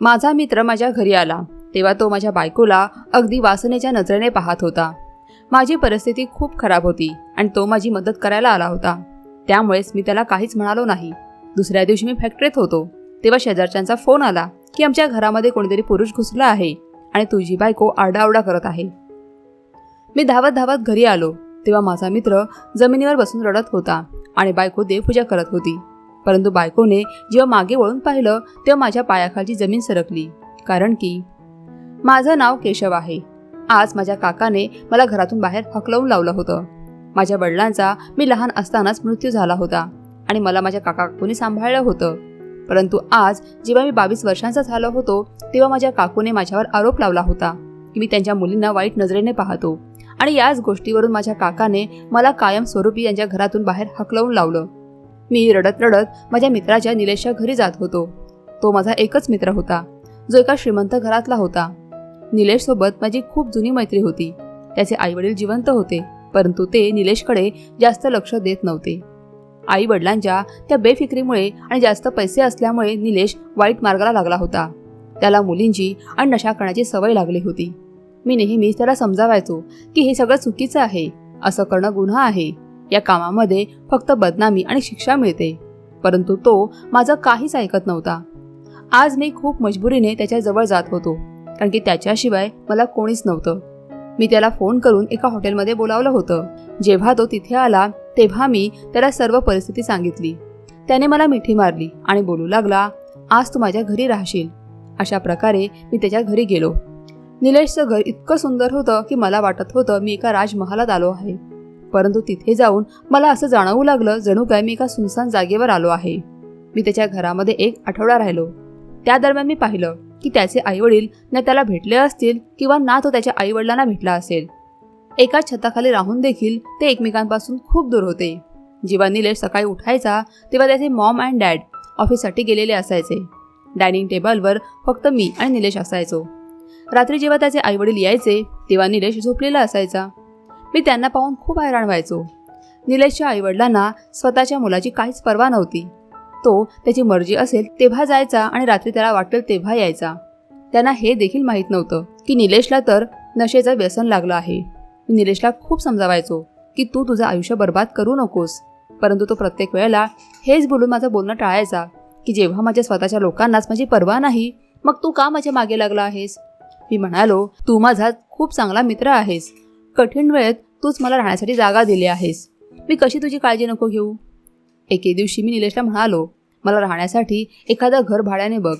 माझा मित्र माझ्या घरी आला. तेव्हा तो माझ्या बायकोला अगदी वासनेच्या नजरेने पाहत होता. माझी परिस्थिती खूप खराब होती आणि तो माझी मदत करायला आला होता. त्यामुळेच मी त्याला काहीच म्हणालो नाही. दुसऱ्या दिवशी मी फॅक्टरीत होतो. तेव्हा शेजारच्यांचा फोन आला की आमच्या घरामध्ये कोणीतरी पुरुष घुसला आहे आणि तुझी बायको आरडाओरडा करत आहे. मी धावत धावत घरी आलो. तेव्हा माझा मित्र जमिनीवर बसून रडत होता आणि बायको देवपूजा करत होती. परंतु बायकोने जेव्हा मागे वळून पाहिलं तेव्हा माझ्या पायाखालची जमीन सरकली. कारण की माझं नाव केशव आहे. आज माझ्या काकाने मला घरातून बाहेर हकलवून लावलं होतं. माझ्या वडिलांचा मी लहान असतानाच मृत्यू झाला होता आणि मला माझ्या काका काकूने सांभाळलं होतं. परंतु आज जेव्हा मी बावीस वर्षांचा झालो होतो तेव्हा माझ्या काकूने माझ्यावर आरोप लावला होता की मी त्यांच्या मुलींना वाईट नजरेने पाहतो आणि याच गोष्टीवरून माझ्या काकाने मला कायम स्वरूपी यांच्या घरातून बाहेर हकलवून लावलं. मी रडत रडत माझ्या मित्राच्या निलेशच्या घरी जात होतो. तो माझा एकच मित्र होता. जो एका श्रीमंत घरातला होता. निलेशसोबत माझी खूप जुनी मैत्री होती. त्याचे आईवडील जिवंत होते परंतु ते निलेशकडे जास्त लक्ष देत नव्हते. आई वडिलांच्या त्या बेफिक्रीमुळे आणि जास्त पैसे असल्यामुळे निलेश वाईट मार्गाला लागला होता. त्याला मुलींची आणि नशा करण्याची सवय लागली होती. मी नेहमीच त्याला समजावायचो की हे सगळं चुकीचं आहे. असं करणं गुन्हा आहे. या कामामध्ये फक्त बदनामी आणि शिक्षा मिळते. परंतु तो माझं काहीच ऐकत नव्हता. आज मी खूप मजबुरीने त्याच्याजवळ जात होतो कारण की त्याच्याशिवाय मला कोणीच नव्हतं. मी त्याला फोन करून एका हॉटेलमध्ये बोलावलं होतं. जेव्हा तो तिथे आला तेव्हा मी त्याला सर्व परिस्थिती सांगितली. त्याने मला मिठी मारली आणि बोलू लागला आज तू माझ्या घरी राहशील. अशा प्रकारे मी त्याच्या घरी गेलो. निलेशचं घर इतकं सुंदर होतं की मला वाटत होतं मी एका राजमहालात आलो आहे. परंतु तिथे जाऊन मला असं जाणवू लागलं जणू काय मी एका सुनसान जागेवर आलो आहे. मी त्याच्या घरामध्ये एक आठवडा राहिलो. त्या दरम्यान मी पाहिलं की त्याचे आईवडील ना त्याला भेटले असतील किंवा ना तो त्याच्या आईवडिलांना भेटला असेल. एका छताखाली राहून देखील ते एकमेकांपासून खूप दूर होते. जेव्हा निलेश सकाळी उठायचा तेव्हा त्याचे मॉम अँड डॅड ऑफिससाठी गेलेले असायचे. डायनिंग टेबलवर फक्त मी आणि निलेश असायचो. रात्री जेव्हा त्याचे आईवडील यायचे तेव्हा निलेश झोपलेला असायचा. मी त्यांना पाहून खूप हैराण व्हायचो. निलेशच्या आईवडिलांना स्वतःच्या मुलाची काहीच पर्वा नव्हती. तो त्याची मर्जी असेल तेव्हा जायचा आणि रात्री त्याला वाटेल तेव्हा यायचा. त्यांना हे देखील माहीत नव्हतं की निलेशला तर नशेचं व्यसन लागलं आहे. मी निलेशला खूप समजावायचो की तू तुझं आयुष्य बर्बाद करू नकोस परंतु तो प्रत्येक वेळेला हेच बोलून माझं बोलणं टाळायचा की जेव्हा माझ्या स्वतःच्या लोकांनाच माझी पर्वा नाही मग तू का माझ्या मागे लागला आहेस? मी म्हणालो तू माझा खूप चांगला मित्र आहेस. कठीण वेळेत तूच मला राहण्यासाठी जागा दिली आहेस. मी कशी तुझी काळजी नको घेऊ? एके दिवशी मी निलेशला म्हणालो मला राहण्यासाठी एखादं घर भाड्याने बघ.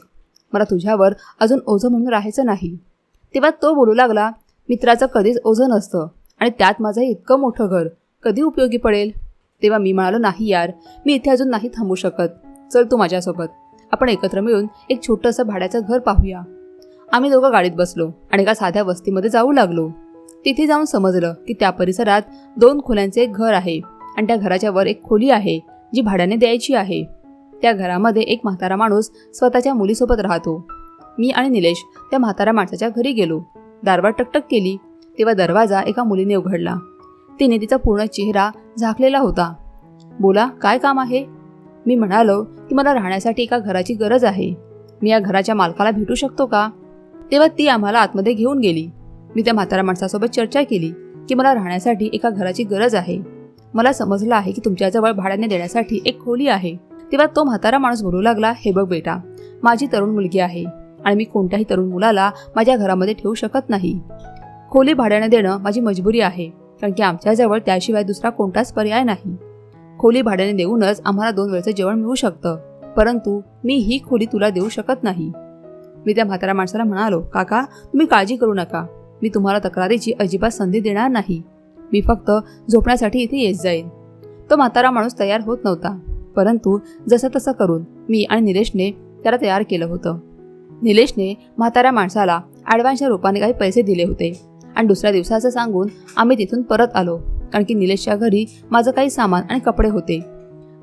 मला तुझ्यावर अजून ओझं म्हणून राहायचं नाही. तेव्हा तो बोलू लागला मित्राचं कधीच ओझं नसतं आणि त्यात माझं इतकं मोठं घर कधी उपयोगी पडेल? तेव्हा मी म्हणालो नाही यार मी इथे अजून नाही थांबू शकत. चल तू माझ्यासोबत. आपण एकत्र मिळून एक छोटंसं भाड्याचं घर पाहूया. आम्ही दोघं गाडीत बसलो आणि एका साध्या वस्तीमध्ये जाऊ लागलो. तिथे जाऊन समजलं की त्या परिसरात दोन खोल्यांचे एक घर आहे आणि त्या घराच्या वर एक खोली आहे जी भाड्याने द्यायची आहे. त्या घरामध्ये एक म्हातारा माणूस स्वतःच्या मुलीसोबत राहतो. मी आणि निलेश त्या म्हातारा माणसाच्या घरी गेलो. दारवा टकटक केली. तेव्हा दरवाजा एका मुलीने उघडला. तिने तिचा पूर्ण चेहरा झाकलेला होता. बोला काय काम आहे? मी म्हणालो की मला राहण्यासाठी एका घराची गरज आहे. मी या घराच्या मालकाला भेटू शकतो का? तेव्हा ती आम्हाला आतमध्ये घेऊन गेली. मी त्या म्हातारा माणसासोबत चर्चा केली की मला राहण्यासाठी एका घराची गरज आहे. मला समजलं आहे की तुमच्याजवळ भाड्याने देण्यासाठी एक खोली आहे. तेव्हा तो म्हातारा माणूस बोलू लागला हे बघ बेटा माझी तरुण मुलगी आहे आणि मी कोणत्याही तरुण मुलाला माझ्या घरामध्ये ठेवू शकत नाही. खोली भाड्याने देणं माझी मजबुरी आहे कारण की आमच्याजवळ त्याशिवाय दुसरा कोणताच पर्याय नाही. खोली भाड्याने देऊनच आम्हाला दोन वेळचं जेवण मिळू शकतं परंतु मी ही खोली तुला देऊ शकत नाही. मी त्या म्हातारा माणसाला म्हणालो काका तुम्ही काळजी करू नका. मी तुम्हाला तक्रारीची अजिबात संधी देणार नाही. मी फक्त झोपण्यासाठी इथे येत जाईन. तो म्हातारा माणूस तयार होत नव्हता. परंतु जसं तसं करून मी आणि निलेशने त्याला तयार केलं होतं. निलेशने म्हाताऱ्या माणसाला ॲडव्हान्सच्या रूपाने काही पैसे दिले होते. आणि दुसऱ्या दिवसाचं सांगून आम्ही तिथून परत आलो कारण की निलेशच्या घरी माझं काही सामान आणि कपडे होते.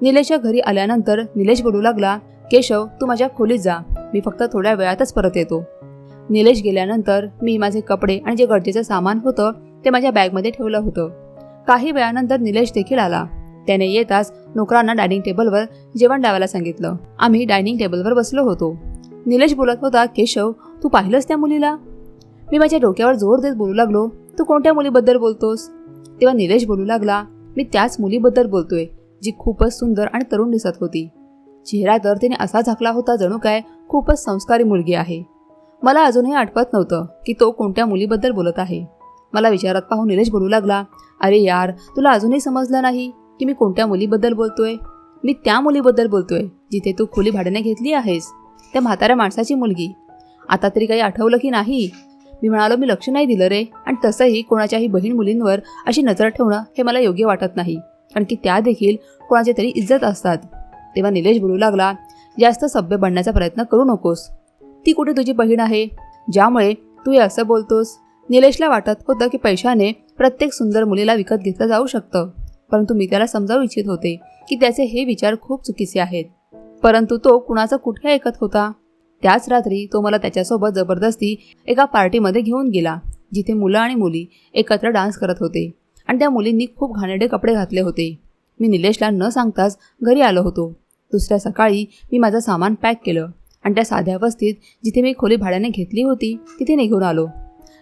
निलेशच्या घरी आल्यानंतर निलेश बोलू लागला केशव तू माझ्या खोलीत जा. मी फक्त थोड्या वेळातच परत येतो. निलेश गेल्यानंतर मी माझे कपडे आणि जे गरजेचं सामान होतं ते माझ्या बॅगमध्ये ठेवलं होतं. काही वेळानंतर निलेश देखील आला. त्याने येताच नोकरांना डायनिंग टेबलवर जेवण लावायला सांगितलं. आम्ही डायनिंग टेबलवर बसलो होतो. निलेश बोलत होता केशव तू पाहिलंस त्या मुलीला? मी माझ्या डोक्यावर जोर देत बोलू लागलो तू कोणत्या मुलीबद्दल बोलतोस? तेव्हा निलेश बोलू लागला मी त्याच मुलीबद्दल बोलतोय जी खूपच सुंदर आणि तरुण दिसत होती. चेहरा तर तिने असा झाकला होता जणू काय खूपच संस्कारी मुलगी आहे. मला अजूनही आठवत नव्हतं की तो कोणत्या मुलीबद्दल बोलत आहे. मला विचारात पाहून निलेश बोलू लागला अरे यार तुला अजूनही समजलं नाही की मी कोणत्या मुलीबद्दल बोलतोय? मी त्या मुलीबद्दल बोलतोय जिथे तू खोली भाड्याने घेतली आहेस त्या म्हाताऱ्या माणसाची मुलगी. आता तरी काही आठवलं की नाही? मी म्हणालो मी लक्ष नाही दिलं रे आणि तसंही कोणाच्याही बहीण मुलींवर अशी नजर ठेवणं हे मला योग्य वाटत नाही कारण की त्या देखील कोणाच्या तरी इज्जत असतात. तेव्हा निलेश बोलू लागला जास्त सभ्य बनण्याचा प्रयत्न करू नकोस. ती कुठे तुझी बहीण आहे? ज्यामुळे तू हे असं बोलतोस. निलेशला वाटत होतं की पैशाने प्रत्येक सुंदर मुलीला विकत घेतलं जाऊ शकतं. परंतु मी त्याला समजावू इच्छित होते की त्याचे हे विचार खूप चुकीचे आहेत. परंतु तो कुणाचा कुठे ऐकत होता? त्याच रात्री तो मला त्याच्यासोबत जबरदस्ती एका पार्टीमध्ये घेऊन गेला जिथे मुलं आणि मुली एकत्र डान्स करत होते आणि त्या मुलींनी खूप घाणेरडे कपडे घातले होते. मी निलेशला न सांगताच घरी आलो होतो. दुसऱ्या सकाळी मी माझं सामान पॅक केलं. आणि त्या साध्या वस्तीत जिथे मी खोली भाड्याने घेतली होती तिथे निघून आलो.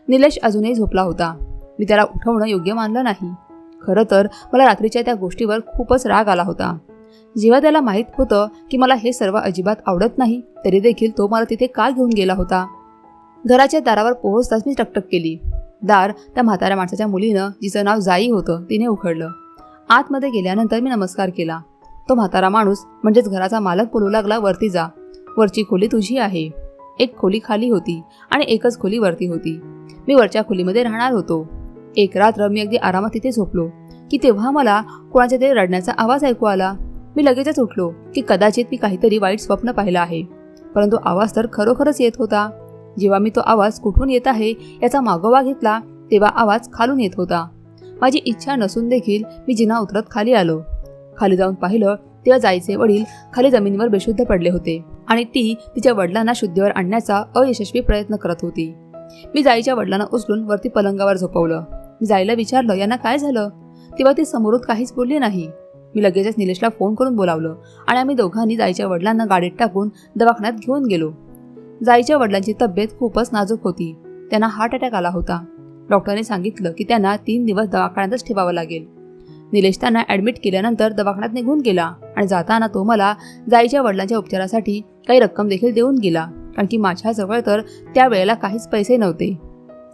निलेश अजूनही झोपला होता. मी त्याला उठवणं योग्य मानलं नाही. खरं तर मला रात्रीच्या त्या गोष्टीवर खूपच राग आला होता. जेव्हा त्याला माहीत होतं की मला हे सर्व अजिबात आवडत नाही तरी देखील तो मला तिथे का घेऊन गेला होता? घराच्या दारावर पोहोचताच मी टकटक केली. दार त्या म्हाताऱ्या माणसाच्या मुलीनं जिचं नाव जाई होतं तिने उघडलं. आतमध्ये गेल्यानंतर मी नमस्कार केला. तो म्हातारा माणूस म्हणजेच घराचा मालक बोलू लागला वरती जा. वरची खोली तुझी आहे. एक खोली खाली होती आणि एकच खोली वरती होती. मी वरच्या खोलीमध्ये राहणार होतो. एक रात्र मी अगदी आरामात तिथे झोपलो की तेव्हा मला कोणाच्या तरी रडण्याचा आवाज ऐकू आला. मी लगेचच उठलो की कदाचित मी काहीतरी वाईट स्वप्न पाहिलं आहे. परंतु आवाज तर खरोखरच येत होता. जेव्हा मी तो आवाज कुठून येत आहे याचा मागोवा घेतला तेव्हा आवाज खालून येत होता. माझी इच्छा नसून देखील मी जिना उतरत खाली आलो. खाली जाऊन पाहिलं तेव्हा जायचे वडील खाली जमिनीवर बेशुद्ध पडले होते. आणि ती तिच्या वडिलांना शुद्धीवर आणण्याचा अयशस्वी प्रयत्न करत होती. मी जाईच्या वडिलांना उचलून वरती पलंगावर झोपवलं. मी जाईला विचारलं यांना काय झालं? तेव्हा ती समोरून काहीच बोलली नाही. मी लगेचच निलेशला फोन करून बोलावलं आणि आम्ही दोघांनी जाईच्या वडिलांना गाडीत टाकून दवाखान्यात घेऊन गेलो. जाईच्या वडिलांची तब्येत खूपच नाजूक होती. त्यांना हार्ट अटॅक आला होता. डॉक्टरने सांगितलं की त्यांना तीन दिवस दवाखान्यातच ठेवावं लागेल. निलेश त्यांना ॲडमिट केल्यानंतर दवाखान्यात निघून गेला आणि जाताना तो मला जाईच्या वडिलांच्या उपचारासाठी काही रक्कम देखील देऊन गेला. कारण की माझ्याजवळ तर त्या वेळेला काहीच पैसे नव्हते.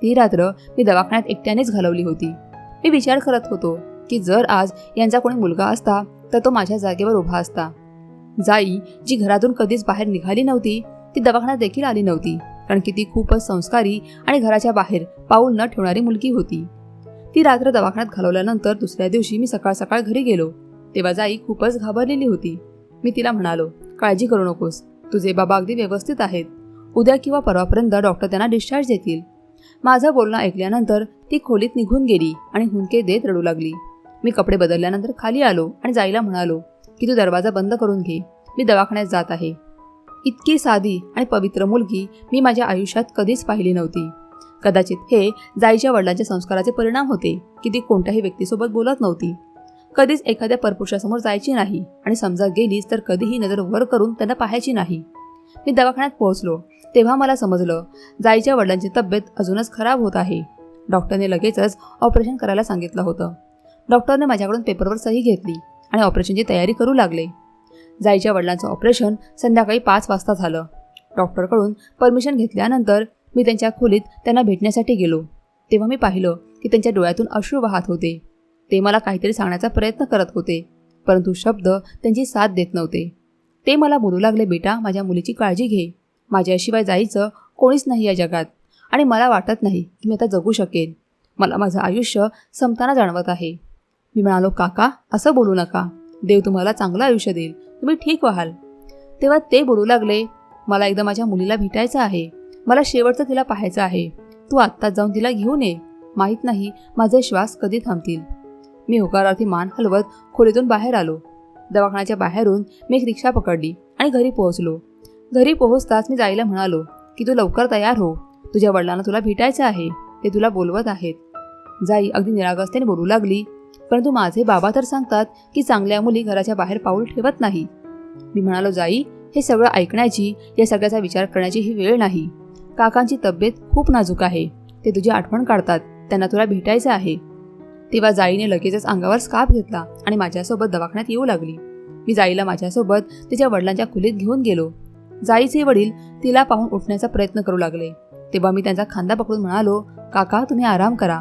ती रात्र मी दवाखान्यात एकट्यानेच घालवली होती. मी विचार करत होतो की जर आज यांचा कोणी मुलगा असता तर तो माझ्या जागेवर उभा असता. जाई जी घरातून कधीच बाहेर निघाली नव्हती ती दवाखान्यात देखील आली नव्हती. कारण की ती खूपच संस्कारी आणि घराच्या बाहेर पाऊल न ठेवणारी मुलगी होती. ती रात्र दवाखान्यात घालवल्यानंतर दुसऱ्या दिवशी मी सकाळ सकाळ घरी गेलो. तेव्हा जाई खूपच घाबरलेली होती. मी तिला म्हणालो काळजी करू नकोस. तुझे बाबा अगदी व्यवस्थित आहेत. उद्या किंवा परवापर्यंत डॉक्टर त्यांना डिस्चार्ज देतील. माझं बोलणं ऐकल्यानंतर ती खोलीत निघून गेली आणि हुंदके देत रडू लागली. मी कपडे बदलल्यानंतर खाली आलो आणि जायला म्हणालो की तू दरवाजा बंद करून घे. मी दवाखान्यात जात आहे. इतकी साधी आणि पवित्र मुलगी मी माझ्या आयुष्यात कधीच पाहिली नव्हती. कदाचित हे जाईच्या वडिलांच्या संस्काराचे परिणाम होते की ती कोणत्याही व्यक्तीसोबत बोलत नव्हती. कधीच एखाद्या परपुरुषासमोर जायची नाही आणि समजा गेलीच तर कधीही नजर वर करून त्यांना पाहायची नाही. मी दवाखान्यात पोहोचलो. तेव्हा मला समजलं जाईच्या वडिलांची तब्येत अजूनच खराब होत आहे. डॉक्टरने लगेचच ऑपरेशन करायला सांगितलं होतं. डॉक्टरने माझ्याकडून पेपरवर सही घेतली आणि ऑपरेशनची तयारी करू लागले. जाईच्या वडिलांचं ऑपरेशन संध्याकाळी पाच वाजता झालं. डॉक्टरकडून परमिशन घेतल्यानंतर मी त्यांच्या खोलीत त्यांना भेटण्यासाठी गेलो. तेव्हा मी पाहिलं की त्यांच्या डोळ्यातून अश्रू वाहत होते. ते मला काहीतरी सांगण्याचा प्रयत्न करत होते परंतु शब्द त्यांची साथ देत नव्हते. ते मला बोलू लागले बेटा माझ्या मुलीची काळजी घे. माझ्याशिवाय जायचं कोणीच नाही या जगात. आणि मला वाटत नाही की मी आता जगू शकेन. मला माझं आयुष्य संपताना जाणवत आहे. मी म्हणालो काका असं बोलू नका. देव तुम्हाला चांगलं आयुष्य देईल. तुम्ही ठीक व्हाल. तेव्हा ते बोलू लागले मला एकदा माझ्या मुलीला भेटायचं आहे. मला शेवटचं तिला पाहायचं आहे. तू आत्ताच जाऊन तिला घेऊन ये. माहीत नाही माझे श्वास कधी थांबतील. मी होकारार्थी मान हलवत खोलीतून बाहेर आलो. दवाखान्याच्या बाहेरून मी एक रिक्षा पकडली आणि घरी पोहोचलो. घरी पोहोचताच मी जायला म्हणालो की तू लवकर तयार हो. तुझ्या वडिलांना तुला भेटायचं आहे. ते तुला बोलवत आहेत. जाई अगदी निरागस्तेने बोलू लागली परंतु माझे बाबा तर सांगतात की चांगल्या मुली घराच्या बाहेर पाऊल ठेवत नाही. मी म्हणालो जाई हे सगळं ऐकण्याची या सगळ्याचा विचार करण्याची ही वेळ नाही. काकांची तब्येत खूप नाजूक आहे. ते तुझी आठवण काढतात. त्यांना तुला भेटायचं आहे. तेव्हा जाईने लगेचच अंगावर स्कार्फ घेतला आणि माझ्यासोबत दवाखान्यात येऊ लागली. मी जाईला माझ्यासोबत तिच्या वडिलांच्या खोलीत घेऊन गेलो. जाईचे वडील तिला पाहून उठण्याचा प्रयत्न करू लागले. तेव्हा मी त्यांचा खांदा पकडून म्हणालो काका तुम्ही आराम करा.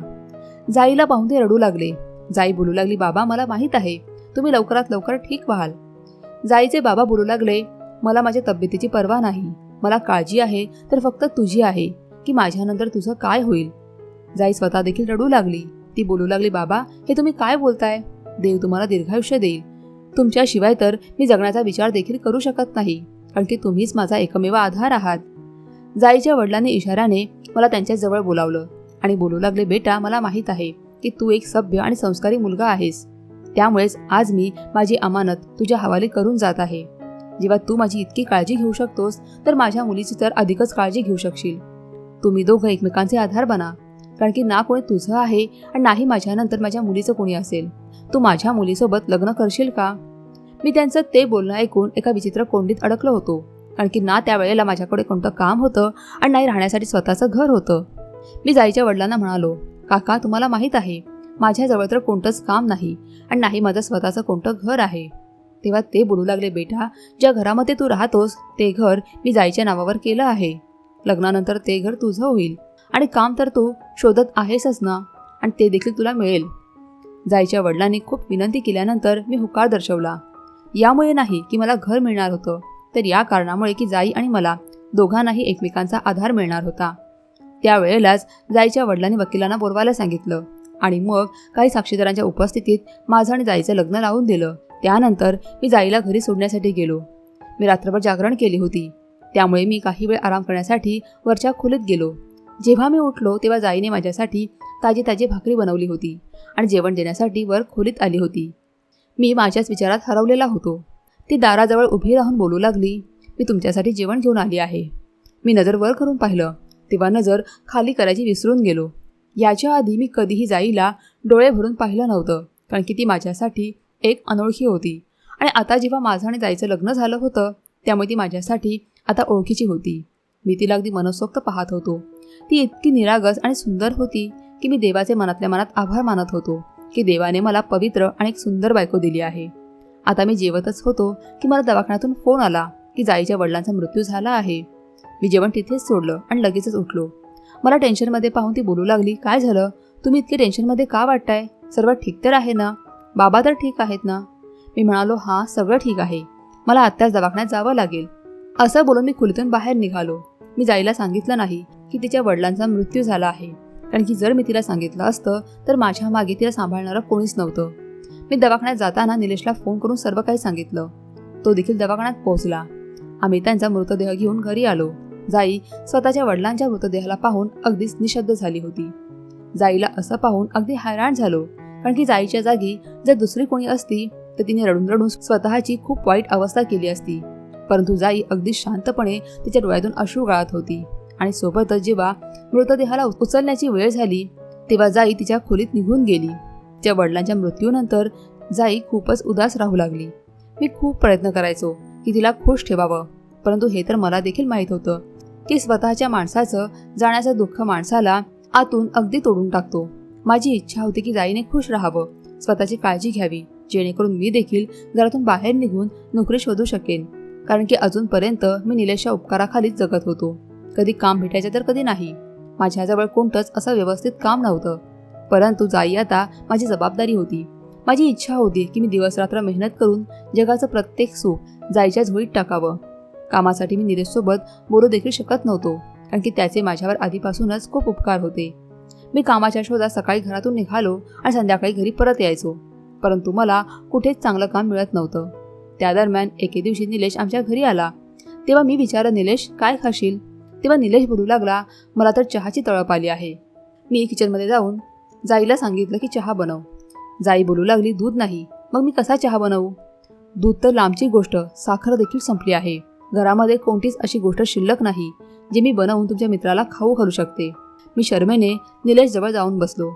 जाईला पाहून ते रडू लागले. जाई बोलू लागली बाबा मला माहीत आहे. तुम्ही लवकरात लवकर ठीक व्हाल. जाईचे बाबा बोलू लागले मला माझ्या तब्येतीची पर्वा नाही. मला काळजी आहे तर फक्त तुझी आहे की माझ्यानंतर तुझं काय होईल. जाई स्वतः देखील रडू लागली. ती बोलू लागली बाबा हे तुम्ही काय बोलताय? देव तुम्हाला दीर्घायुष्य देईल. तुमच्याशिवाय तर मी जगण्याचा विचार देखील करू शकत नाही कारण की तुम्हीच माझा एकमेव आधार आहात. जाईच्या वडिलांनी इशाराने मला त्यांच्याजवळ बोलावलं आणि बोलू लागले बेटा मला माहीत आहे की तू एक सभ्य आणि संस्कारी मुलगा आहेस. त्यामुळेच आज मी माझी अमानत तुझ्या हवाली करून जात आहे. जेव्हा तू माझी इतकी काळजी घेऊ शकतोस तर माझ्या मुलीची तर अधिकच काळजी घेऊ शकशील. तुम्ही दोघं एकमेकांचे आधार बना. कारण की ना कोणी तुझं आहे आणि नाही माझ्यानंतर माझ्या मुलीचं कोणी असेल. तू माझ्या मुलीसोबत लग्न करशील का? मी त्यांचं ते बोलणं ऐकून एका विचित्र कोंडीत अडकलो होतो. कारण की ना त्यावेळेला माझ्याकडे कोणतं काम होतं आणि नाही राहण्यासाठी स्वतःचं घर होतं. मी जाईच्या वडिलांना म्हणालो काका तुम्हाला माहीत आहे माझ्याजवळ तर कोणतंच काम नाही आणि नाही माझं स्वतःचं कोणतं घर आहे. तेव्हा ते बोलू लागले बेटा ज्या घरामध्ये तू राहतोस ते घर मी जाईच्या नावावर केलं आहे. लग्नानंतर ते घर तुझं होईल. आणि काम तर तू शोधत आहेसच ना आणि ते देखील तुला मिळेल. जाईच्या वडिलांनी खूप विनंती केल्यानंतर मी हुकार दर्शवला. यामुळे नाही की मला घर मिळणार होतं तर या कारणामुळे की जाई आणि मला दोघांनाही एकमेकांचा आधार मिळणार होता. त्यावेळेलाच जाईच्या वडिलांनी वकिलांना बोलवायला सांगितलं आणि मग काही साक्षीदारांच्या उपस्थितीत माझं आणि जाईचं लग्न लावून दिलं. त्यानंतर मी जाईला घरी सोडण्यासाठी गेलो. मी रात्रभर जागरण केली होती. त्यामुळे मी काही वेळ आराम करण्यासाठी वरच्या खोलीत गेलो. जेव्हा मी उठलो तेव्हा जाईने माझ्यासाठी ताजी ताजी भाकरी बनवली होती आणि जेवण देण्यासाठी वर खोलीत आली होती. मी माझ्याच विचारात हरवलेला होतो. ती दाराजवळ उभी राहून बोलू लागली मी तुमच्यासाठी जेवण घेऊन आली आहे. मी नजर वर करून पाहिलं तेव्हा नजर खाली करायची विसरून गेलो. याच्या आधी मी कधीही जाईला डोळे भरून पाहिलं नव्हतं कारण की ती माझ्यासाठी एक अनोळखी होती. आणि आता जेव्हा माझं आणि जायचं लग्न झालं होतं त्यामुळे ती माझ्यासाठी आता ओळखीची होती. मी तिला अगदी मनसोक्त पाहत होतो. ती इतकी निरागस आणि सुंदर होती की मी देवाचे मनातल्या मनात आभार मानत होतो की देवाने मला पवित्र आणि एक सुंदर बायको दिली आहे. आता मी जेवतच होतो की मला दवाखान्यातून फोन आला की जाईच्या वडिलांचा मृत्यू झाला आहे. मी जेवण तिथेच सोडलं आणि लगेचच उठलो. मला टेन्शनमध्ये पाहून ती बोलू लागली काय झालं? तुम्ही इतके टेन्शनमध्ये का वाटताय सर्व ठीक तर आहे ना? बाबा तर ठीक आहेत ना? मी म्हणालो हां सगळं ठीक आहे. मला आत्ताच दवाखान्यात जावं लागेल. असं बोलून मी खुलीतून बाहेर निघालो. मी जाईला सांगितलं नाही की तिच्या वडिलांचा मृत्यू झाला आहे. कारण की जर मी तिला सांगितलं असतं तर माझ्या मागे तिला सांभाळणारं कोणीच नव्हतं. मी दवाखान्यात जाताना निलेशला फोन करून सर्व काही सांगितलं. तो देखील दवाखान्यात पोहोचला. आम्ही त्यांचा मृतदेह घेऊन घरी आलो. जाई स्वतःच्या वडिलांच्या मृतदेहाला पाहून अगदीच निशब्द झाली होती. जाईला असं पाहून अगदी हैराण झालो. कारण की जाईच्या जागी जर दुसरी कोणी असती तर तिने रडून रडून स्वतःची खूप वाईट अवस्था केली असती. परंतु जाई अगदी शांतपणे तिच्या डोळ्यातून अश्रू गाळत होती. आणि सोबतच जेव्हा मृतदेहाला उचलण्याची वेळ झाली तेव्हा जाई तिच्या खोलीत निघून गेली. तिच्या वडिलांच्या मृत्यूनंतर जाई खूपच उदास राहू लागली. मी खूप प्रयत्न करायचो की तिला खुश ठेवावं परंतु हे तर मला देखील माहीत होतं की स्वतःच्या माणसाचं जाण्याचं दुःख माणसाला आतून अगदी तोडून टाकतो. माझी इच्छा होती की जाईने खुश राहावं स्वतःची काळजी घ्यावी जेणेकरून मी देखील घरातून बाहेर निघून नोकरी शोधू शकेन. कारण की अजूनपर्यंत मी निलेशच्या उपकाराखालीच जगत होतो. कधी काम भेटायचं तर कधी नाही. माझ्याजवळ कोणतंच असं व्यवस्थित काम नव्हतं. परंतु जाई आता माझी जबाबदारी होती. माझी इच्छा होती की मी दिवसरात्र मेहनत करून जगाचं प्रत्येक सुख जायच्या झोळीत टाकावं. कामासाठी मी निलेशसोबत बोलू देखील शकत नव्हतो कारण की त्याचे माझ्यावर आधीपासूनच खूप उपकार होते. मी कामाच्या शोधात सकाळी घरातून निघालो आणि संध्याकाळी घरी परत यायचो. परंतु मला कुठेच चांगलं काम मिळत नव्हतं. त्या दरम्यान एके दिवशी निलेश आमच्या घरी आला. तेव्हा मी विचारलं निलेश काय खाशील? तेव्हा निलेश बोलू लागला मला तर चहाची तळप आली आहे. मी किचनमध्ये जाऊन जाईला सांगितलं की चहा बनव. जाई बोलू लागली दूध नाही मग मी कसा चहा बनवू? दूध तर लांबची गोष्ट साखर देखील संपली आहे. घरामध्ये कोणतीच अशी गोष्ट शिल्लक नाही जी मी बनवून तुमच्या मित्राला खाऊ घालू शकते. मी शर्मेने निलेश जवळ जाऊन बसलो.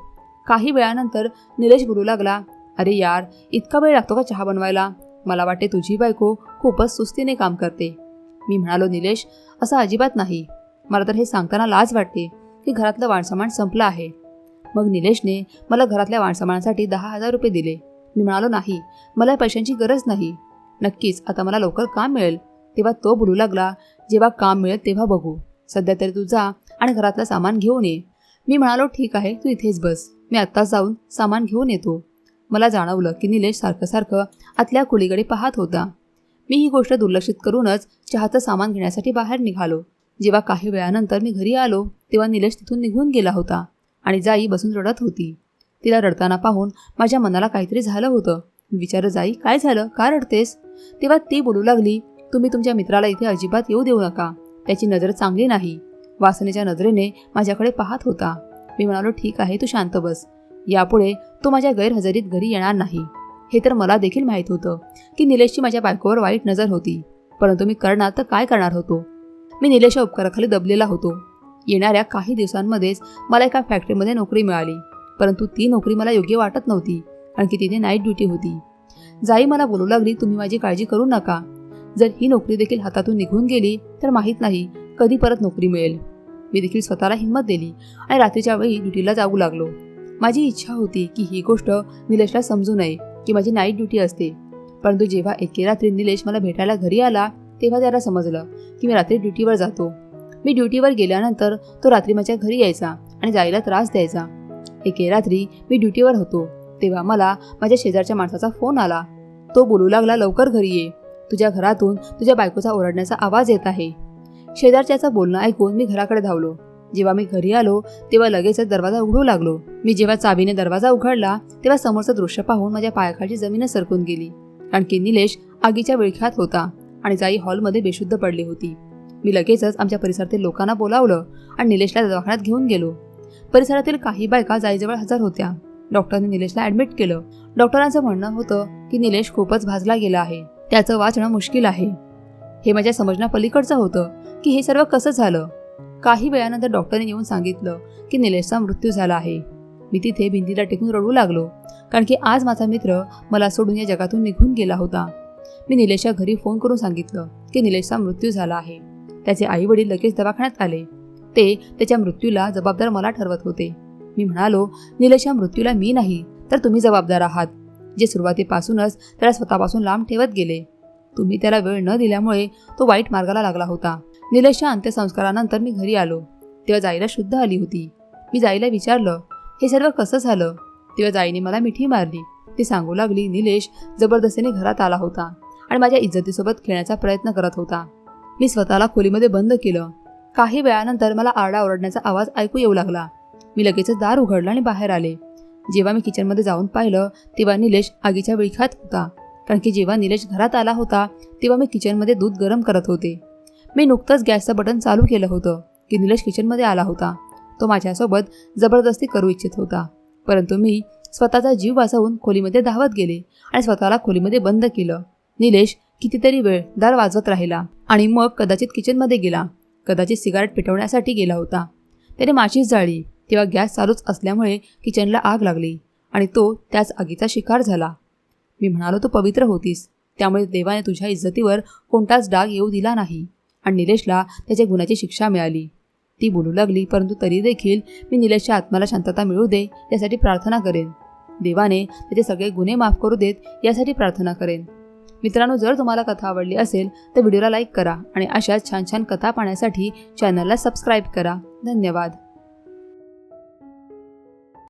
काही वेळानंतर निलेश बोलू लागला अरे यार इतका वेळ लागतो का चहा बनवायला? मला वाटते तुझी बायको खूपच सुस्तीने काम करते. मी म्हणालो निलेश असं अजिबात नाही. मला तर हे सांगताना लाज वाटते की घरातलं वाणसामान संपलं आहे. मग निलेशने मला घरातल्या वाणसामानासाठी दहा हजार रुपये दिले. मी म्हणालो नाही मला पैशांची गरज नाही. नक्कीच आता मला लवकर काम मिळेल. तेव्हा तो बोलू लागला जेव्हा काम मिळेल तेव्हा बघू. सध्या तरी तू जा आणि घरातलं सामान घेऊन ये. मी म्हणालो ठीक आहे तू इथेच बस. मी आत्ताच जाऊन सामान घेऊन येतो. मला जाणवलं की निलेश सारखं सारखं आतल्या खोलीकडे पाहत होता. मी ही गोष्ट दुर्लक्षित करूनच चहाचं सामान घेण्यासाठी बाहेर निघालो. जेव्हा काही वेळानंतर मी घरी आलो तेव्हा निलेश तिथून निघून गेला होता आणि जाई बसून रडत होती. तिला रडताना पाहून माझ्या मनाला काहीतरी झालं होतं. मी विचारलं जाई काय झालं? का रडतेस? तेव्हा ती बोलू लागली तुम्ही तुमच्या मित्राला इथे अजिबात येऊ देऊ नका. त्याची नजर चांगली नाही. वासनेच्या नजरेने माझ्याकडे पाहत होता. मी म्हणालो ठीक आहे तू शांत बस. यापुढे तो माझ्या गैरहजेरीत घरी येणार नाही. हे तर मला देखील माहीत होतं की निलेशची माझ्या बायकोवर वाईट नजर होती. परंतु मी करणार तर काय करणार होतो? मी निलेशच्या उपकाराखाली दबलेला होतो. येणाऱ्या काही दिवसांमध्येच मला एका फॅक्टरीमध्ये नोकरी मिळाली. परंतु ती नोकरी मला योग्य वाटत नव्हती आणखी तिथे नाईट ड्युटी होती. जाई मला बोलू लागली तुम्ही माझी काळजी करू नका. जर ही नोकरी देखील हातातून निघून गेली तर माहीत नाही कधी परत नोकरी मिळेल. मी देखील स्वतःला हिंमत दिली आणि रात्रीच्या वेळी ड्युटीला जाऊ लागलो. माझी इच्छा होती की ही गोष्ट निलेशला समजू नये की माझी नाईट ड्युटी असते. परंतु जेव्हा एके रात्री निलेश मला भेटायला घरी आला तेव्हा त्याला समजलं की मी रात्री ड्युटीवर जातो. मी ड्युटीवर गेल्यानंतर तो रात्री माझ्या घरी यायचा आणि जायला त्रास द्यायचा. एके रात्री मी ड्युटीवर होतो तेव्हा मला माझ्या शेजारच्या माणसाचा फोन आला. तो बोलू लागला लवकर घरी ये. तुझ्या घरातून तुझ्या बायकोचा ओरडण्याचा आवाज येत आहे. शेजारच्याचं बोलणं ऐकून मी घराकडे धावलो. जेव्हा मी घरी आलो तेव्हा लगेचच दरवाजा उघडू लागलो. मी जेव्हा चाबीने दरवाजा उघडला तेव्हा समोरचं दृश्य पाहून माझ्या पायाखालची जमीन सरकून गेली. आणखी निलेश आगीच्या विळख्यात होता आणि जाई हॉलमध्ये बेशुद्ध पडली होती. मी लगेचच आमच्या परिसरातील लोकांना बोलावलं आणि निलेशला दवाखान्यात घेऊन गेलो. परिसरातील काही बायका जाईजवळ हजर होत्या. डॉक्टरने निलेशला ॲडमिट केलं. डॉक्टरांचं म्हणणं होतं की निलेश खूपच भाजला गेला आहे. त्याचं वाचणं मुश्किल आहे. हे माझ्या समजण्यापलीकडचं होतं की हे सर्व कसं झालं? काही वेळानंतर डॉक्टरने येऊन सांगितलं की निलेशचा मृत्यू झाला आहे. मी तिथे भिंतीला टेकून रडू लागलो कारण की आज माझा मित्र मला सोडून या जगातून निघून गेला होता. मी निलेशच्या घरी फोन करून सांगितलं की निलेशचा मृत्यू झाला आहे. त्याचे आई वडील लगेच दवाखान्यात आले. ते त्याच्या मृत्यूला जबाबदार मला ठरवत होते. मी म्हणालो निलेशच्या मृत्यूला मी नाही तर तुम्ही जबाबदार आहात. जे सुरुवातीपासूनच त्याला स्वतःपासून लांब ठेवत गेले. तुम्ही त्याला वेळ न दिल्यामुळे तो वाईट मार्गाला लागला होता. निलेशच्या अंत्यसंस्कारानंतर मी घरी आलो. तेव्हा जाईला शुद्ध आली होती. मी जाईला विचारलं हे सर्व कसं झालं? तेव्हा जाईने मला मिठी मारली. ती सांगू लागली निलेश जबरदस्तीने घरात आला होता आणि माझ्या इज्जतीसोबत खेळण्याचा प्रयत्न करत होता. मी स्वतःला खोलीमध्ये बंद केलं. काही वेळानंतर मला आरडा ओरडण्याचा आवाज ऐकू येऊ लागला. मी लगेचच दार उघडलं आणि बाहेर आले. जेव्हा मी किचनमध्ये जाऊन पाहिलं तेव्हा निलेश आगीच्या विळख्यात होता. कारण की जेव्हा निलेश घरात आला होता तेव्हा मी किचनमध्ये दूध गरम करत होते. मी नुकतंच गॅसचं बटन चालू केलं होतं की निलेश किचनमध्ये आला होता. तो माझ्यासोबत जबरदस्ती करू इच्छित होता. परंतु मी स्वतःचा जीव वाचवून खोलीमध्ये धावत गेले आणि स्वतःला खोलीमध्ये बंद केलं. निलेश कितीतरी वेळ दार वाजवत राहिला आणि मग कदाचित किचनमध्ये गेला. कदाचित सिगारेट पेटवण्यासाठी गेला होता. त्याने माचीस जाळी तेव्हा गॅस चालूच असल्यामुळे किचनला आग लागली आणि तो त्याच आगीचा शिकार झाला. मी म्हणालो तू पवित्र होतीस. त्यामुळे देवाने तुझ्या इज्जतीवर कोणताच डाग येऊ दिला नाही. आणि निलेशला त्याच्या गुन्ह्याची शिक्षा मिळाली. ती बोलू लागली परंतु तरी देखील मी निलेशच्या आत्माला शांतता मिळू दे यासाठी प्रार्थना करेन. देवाने त्याचे सगळे गुन्हे माफ करू देत यासाठी प्रार्थना करेन. मित्रांनो जर तुम्हाला कथा आवडली असेल तर व्हिडिओला लाईक करा आणि अशाच छान छान कथा पाहण्यासाठी चॅनलला सबस्क्राईब करा. धन्यवाद.